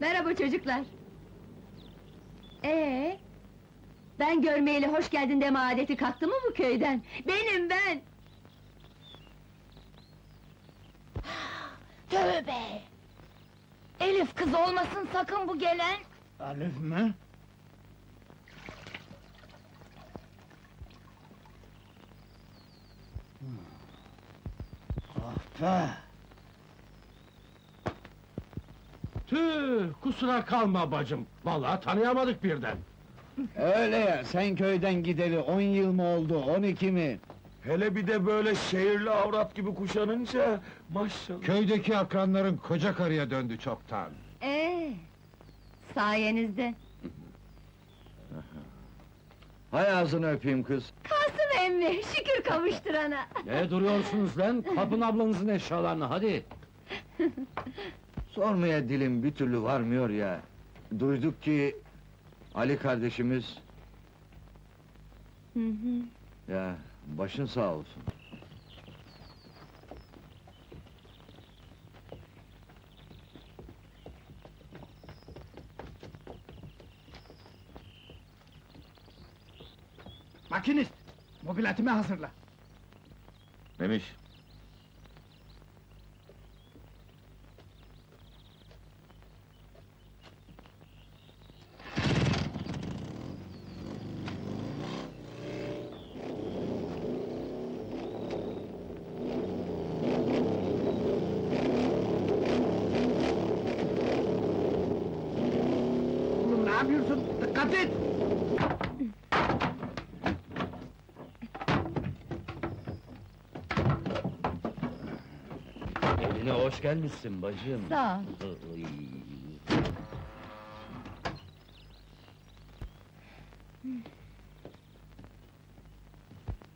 Merhaba çocuklar. Ee, ben görmeyeli hoş geldin deme adeti kalktı mı bu köyden? Benim ben! Tövbe! Elif kız olmasın sakın bu gelen! Alif mi? Ah be! Tüh, kusura kalma bacım. Vallahi tanıyamadık birden. Öyle ya, sen köyden gideli on yıl mı oldu, on iki mi? Hele bir de böyle şehirli avrat gibi kuşanınca maşallah. Köydeki akranların koca karıya döndü çoktan. Ee, sayenizde. Hay ağzını öpeyim kız. Kasım emmi, şükür kavuşturana! Ne duruyorsunuz lan? Kapın ablanızın eşyalarını, hadi! Sormaya dilim bir türlü varmıyor ya. Duyduk ki... Ali kardeşimiz... Hı hı. Ya, başın sağ olsun. Makinist, mobiletimi hazırla. Memiş, Oğlum ne yapıyorsun? Dikkat et! Eline hoş gelmişsin bacım. Sağ ol.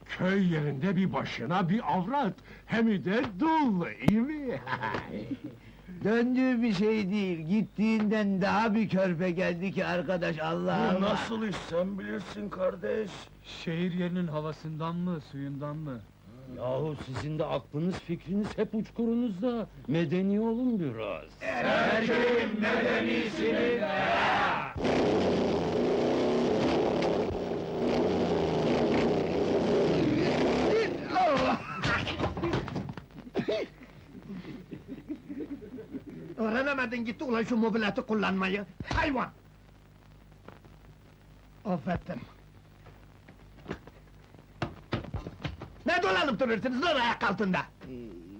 Köy yerinde bir başına bir avrat, hem de dul, iyi mi? Döndüğü bir şey değil, gittiğinden daha bir körpe geldi ki arkadaş Allah bu Allah! nasıl iş sen bilirsin kardeş. Şehir yerinin havasından mı, suyundan mı? Yahu sizin de aklınız fikriniz hep uçkurunuzda. Medeni olun biraz. Öğrenemedin gitti ulan şu mobileti kullanmayı. Hayvan! Affettim. Ne dolanıp duruyorsunuz lan ayak altında?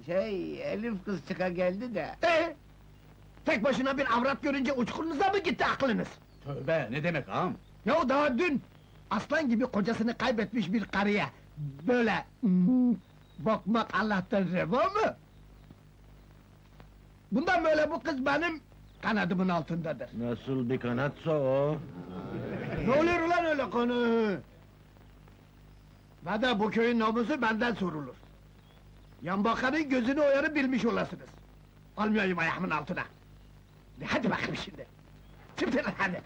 Şey, Elif kız çıka geldi de... Ee? Tek başına bir avrat görünce uçkurunuza mı gitti aklınız? Tövbe, ne demek ağam? Ya daha dün aslan gibi kocasını kaybetmiş bir karıya böyle hmm, bakmak Allah'tan reva mı? Bundan böyle bu kız benim kanadımın altındadır. Nasıl bir kanatsa o? Ne oluyor ulan öyle konu? Ve de bu köyün namusu benden sorulur. Yan bakanın gözünü oyarı bilmiş olasınız. Almayayım ayağımın altına. Hadi bakayım şimdi. Çıktı lan hadi.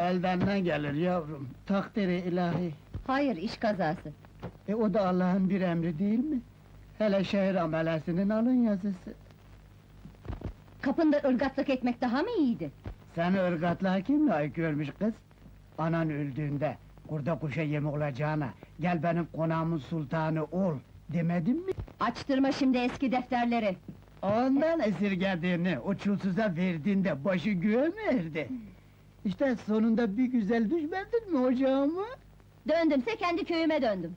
Elden ne gelir yavrum? Takdiri ilahi. Hayır, iş kazası. E o da Allah'ın bir emri değil mi? Hele şehir amelesinin alın yazısı. Kapında ırgatlık etmek daha mı iyiydi? Seni ırgatlığa kim layık görmüş kız? Anan öldüğünde, kurda kuşa yem olacağına, gel benim konağımın sultanı ol, demedim mi? Açtırma şimdi eski defterleri. Ondan esirgediğini, o çulsuza verdiğinde başı göğe mi erdi? İşte sonunda bir güzel düşmedin mi ocağıma? Döndümse kendi köyüme döndüm.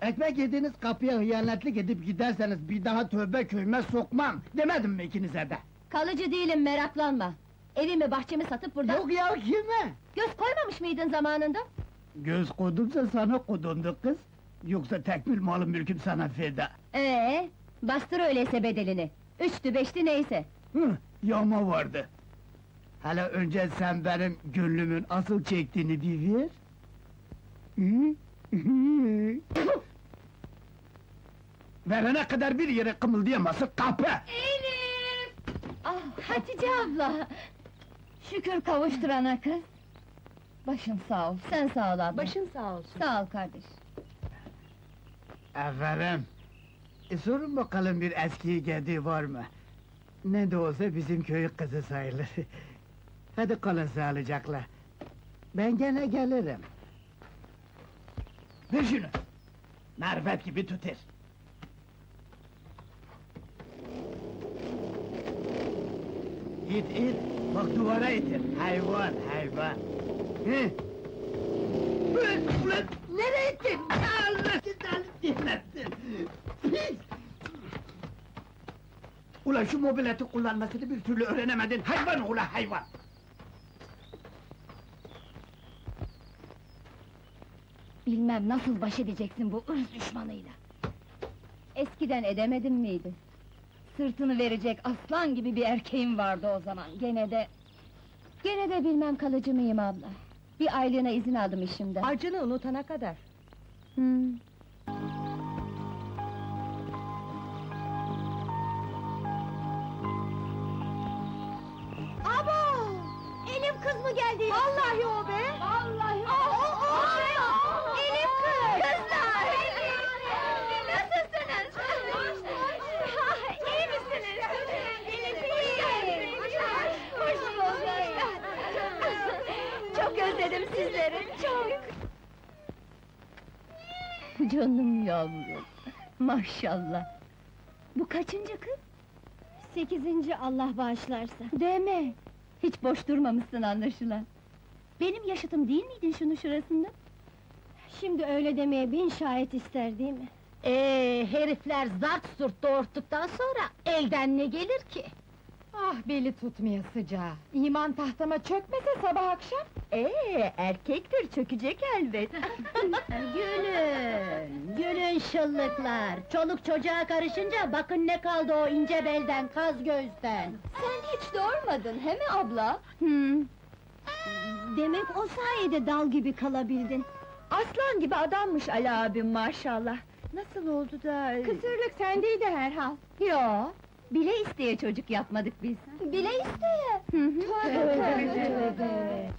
Ekmek yediğiniz kapıya hıyanetlik edip giderseniz bir daha tövbe köyüme sokmam, demedim mi ikinize de? Kalıcı değilim, meraklanma. Evimi bahçemi satıp burada... Yok ya kime? Göz koymamış mıydın zamanında? Göz kodumsa sana kodundu kız. Yoksa tekmil malım mülküm sana feda. Ee, bastır öyleyse bedelini. Üçtü beşti neyse. Hı, yağma vardı. Hele önce sen benim gönlümün asıl çektiğini bir ver. Verene kadar bir yere kımıldayamazsın, kapı! Elif! Ah, Hatice abla! Şükür kavuşturana kız! Başın sağ ol, sen sağ ol abla. Başın sağ olsun. Sağ ol kardeş. Efendim, e, sorun bakalım bir eski geldiği var mı? Ne de olsa bizim köy kızı sayılır. Hadi kalın sağlıcakla. Ben gene gelirim. Ver şunu! Marifet gibi tutar. İt it, bak duvara itir. Hayvan, hayvan. Hı? Ulan, ulan, nereye ittin? Allah sizden dinlesin! Pis! Ulan şu mobileti kullanmasını bir türlü öğrenemedin, hayvan ulan hayvan! Bilmem nasıl baş edeceksin bu ırz düşmanıyla. Eskiden edemedin miydi? Sırtını verecek aslan gibi bir erkeğim vardı o zaman. Gene de... Gene de bilmem kalıcı mıyım abla. Bir aylığına izin aldım işimden. Acını unutana kadar. Hmm. Abo! Elif kız mı geldi? Vallahi o be! Vallahi o! o, o, Elif kız! Kızlar! Nasılsınız? İyi misiniz? Elif iyi! Hoş bulduk! Çok özledim sizleri, çok! Canım yavrum, maşallah! Bu kaçıncı kız? Sekizinci Allah bağışlarsa. Deme! Hiç boş durmamışsın anlaşılan. Benim yaşıtım değil miydin şunun şurasında? Şimdi öyle demeye bin şahit ister değil mi? Ee, herifler zart surt doğurttuktan sonra elden ne gelir ki? Ah beli tutmaya sıcağı. İman tahtama çökmese sabah akşam. Ee, erkektir çökecek elbet. gülün, gülün şıllıklar. Çoluk çocuğa karışınca bakın ne kaldı o ince belden, kaz gözden. Sen hiç doğurmadın, he mi abla? Hmm. Demek o sayede dal gibi kalabildin. Aslan gibi adammış Ali abim maşallah. Nasıl oldu da... Kısırlık sendeydi herhal. Yo, bile isteye çocuk yapmadık biz. Bile isteye? Hı hı. Tövbe, tövbe.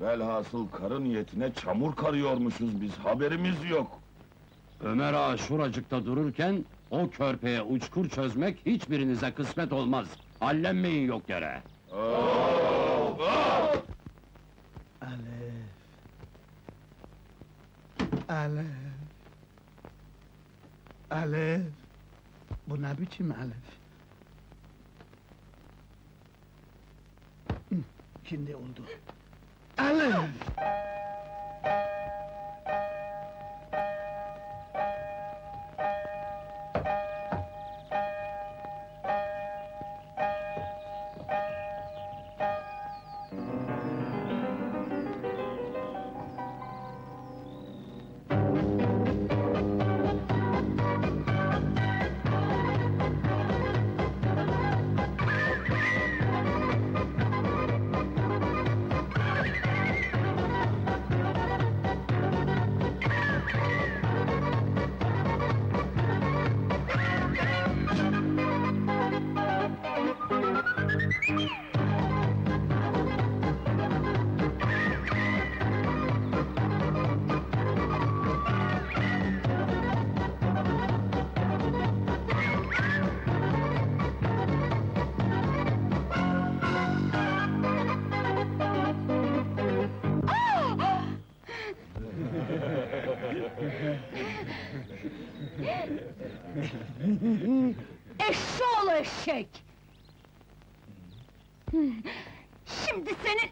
Velhasıl karı niyetine çamur karıyormuşuz biz, haberimiz yok. Ömer ağa şuracıkta dururken, o körpeye uçkur çözmek hiçbirinize kısmet olmaz. Hallenmeyin yok yere. Alef. Alef. Alef. Bu ne biçim Alef? Hı, Şimdi oldu. Alef! Eşşoğlu eşek! Şimdi senin...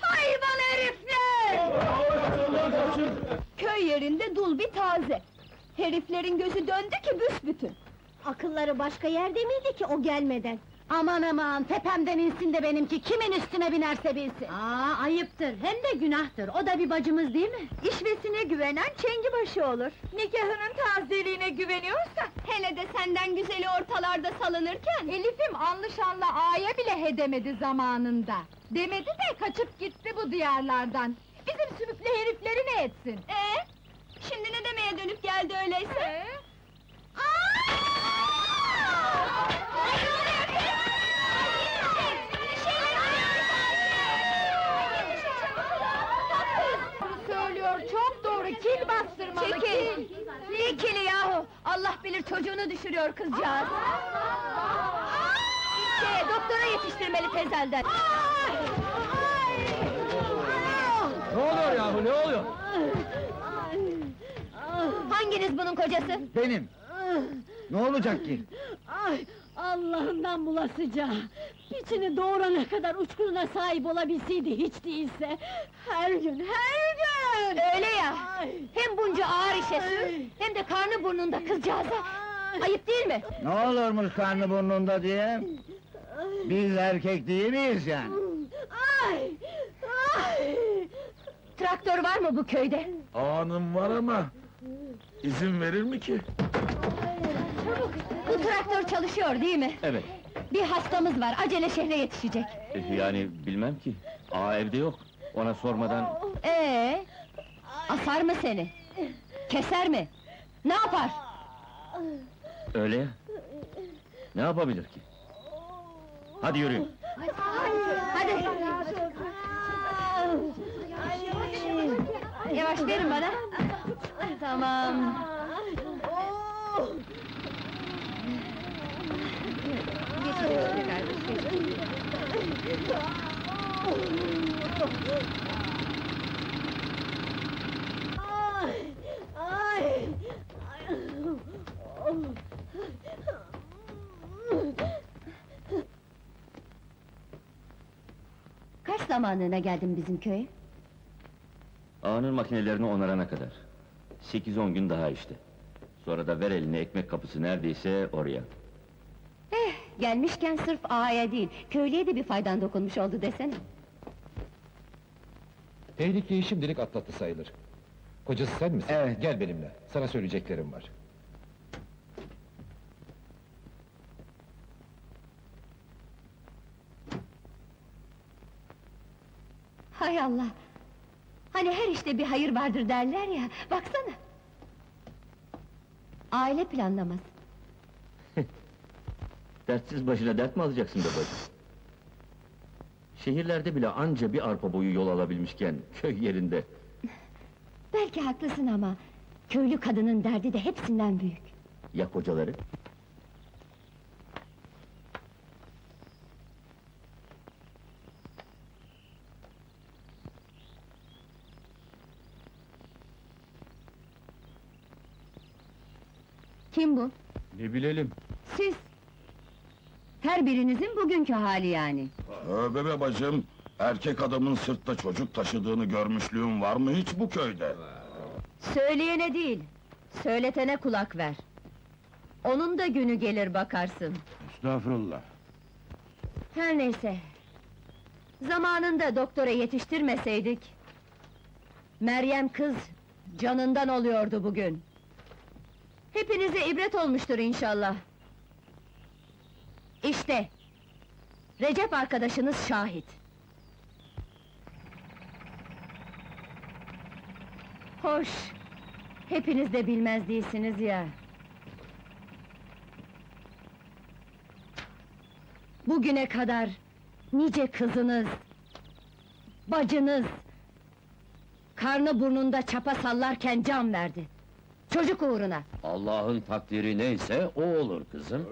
Hayvan herifler! Köy yerinde dul bir taze. Heriflerin gözü döndü ki büsbütün. Akılları başka yerde miydi ki o gelmeden? Aman aman, tepemden insin de benimki, kimin üstüne binerse binsin! Aa, ayıptır, hem de günahtır, o da bir bacımız değil mi? İşvesine güvenen çengibaşı olur. Nikahının tazeliğine güveniyorsa... Hele de senden güzeli ortalarda salınırken! Elif'im anlı şanlı ağaya bile hedemedi zamanında. Demedi de kaçıp gitti bu diyarlardan. Bizim sümüklü herifleri ne etsin? Ee, şimdi ne demeye dönüp geldi öyleyse? Ee? Doğru, kil bastırmalı, Çekil! Ne kili yahu! Allah bilir çocuğunu düşürüyor kızcağız! İşte, doktora yetiştirmeli tezelden! Ne oluyor yahu, ne oluyor? Hanginiz bunun kocası? Benim. Ne olacak ki? Ay, Allah'ından bulasıca! İçini doğurana kadar uçkuruna sahip olabilseydi hiç değilse! Her gün, her gün! Öyle ya! Hem bunca ağır işe sür, hem de karnı burnunda kızcağıza! Ayıp değil mi? Ne olurmuş karnı burnunda diye? Biz erkek değil miyiz yani? Ay! Ay! Traktör var mı bu köyde? Ağanım var ama... izin verir mi ki? Bu traktör çalışıyor değil mi? Evet. Bir hastamız var, acele şehre yetişecek. Yani bilmem ki. Aa evde yok. Ona sormadan... Ee, asar mı seni? Keser mi? Ne yapar? Öyle ya. Ne yapabilir ki? Hadi yürüyün. Hadi! Yavaş verin bana! Tamam! Geç şöyle kardeş, geç. Kaç zamanlığına geldin bizim köye? Ağanın makinelerini onarana kadar. 8-10 gün daha işte. Sonra da ver eline ekmek kapısı neredeyse oraya. Eh, gelmişken sırf ağaya değil, köylüye de bir faydan dokunmuş oldu desene. Tehlikeyi şimdilik atlattı sayılır. Kocası sen misin? Evet. Gel benimle, sana söyleyeceklerim var. Hay Allah! Hani her işte bir hayır vardır derler ya, baksana! Aile planlaması. Dertsiz başına dert mi alacaksın be bacım? Şehirlerde bile anca bir arpa boyu yol alabilmişken, köy yerinde... Belki haklısın ama... ...köylü kadının derdi de hepsinden büyük. Ya kocaları? Kim bu? Ne bilelim. Siz! Her birinizin bugünkü hali yani. Tövbe be bacım! Erkek adamın sırtta çocuk taşıdığını görmüşlüğün var mı hiç bu köyde? Söyleyene değil, söyletene kulak ver. Onun da günü gelir bakarsın. Estağfurullah. Her neyse. Zamanında doktora yetiştirmeseydik... Meryem kız canından oluyordu bugün. Hepinize ibret olmuştur inşallah. İşte Recep arkadaşınız şahit. Hoş. Hepiniz de bilmez değilsiniz ya. Bugüne kadar nice kızınız, bacınız, karnı burnunda çapa sallarken can verdi. Çocuk uğruna. Allah'ın takdiri neyse o olur kızım.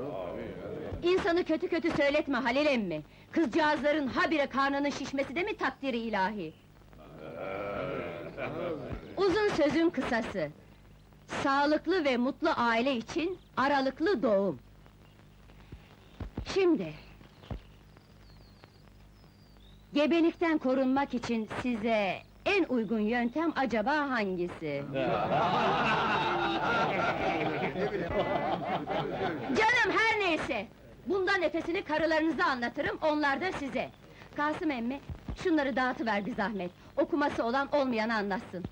İnsanı kötü kötü söyletme Halil emmi. Kızcağızların habire karnının şişmesi de mi takdiri ilahi? Uzun sözün kısası. Sağlıklı ve mutlu aile için aralıklı doğum. Şimdi... Gebelikten korunmak için size en uygun yöntem acaba hangisi? Canım her neyse! Bundan nefesini karılarınıza anlatırım, onlar da size. Kasım emmi, şunları dağıtıver bir zahmet. Okuması olan olmayanı anlatsın.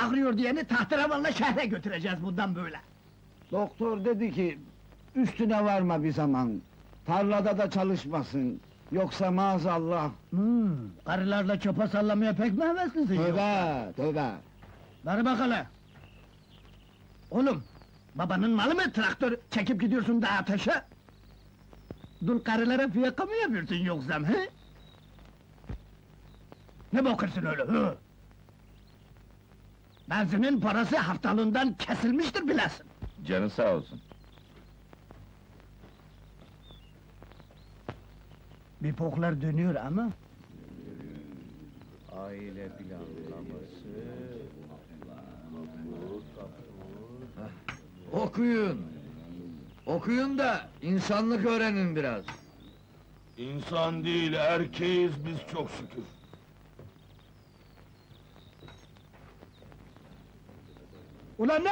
Ağrıyor diyeni tahterevanla şehre götüreceğiz bundan böyle. Doktor dedi ki, üstüne varma bir zaman. Tarlada da çalışmasın. Yoksa maazallah. Hmm, karılarla çopa sallamaya pek mi heveslisin? Tövbe, tövbe. Ver bakalım. Oğlum, babanın malı mı traktör çekip gidiyorsun dağa taşa? Dul karılara fiyaka mı yapıyorsun yoksa he? Ne bakırsın öyle hı? Benzinin parası haftalığından kesilmiştir bilesin. Canın sağ olsun. Bir poklar dönüyor ama... Aile planlaması... Okuyun! Okuyun da insanlık öğrenin biraz. İnsan değil, erkeğiz biz çok şükür. Ulan ne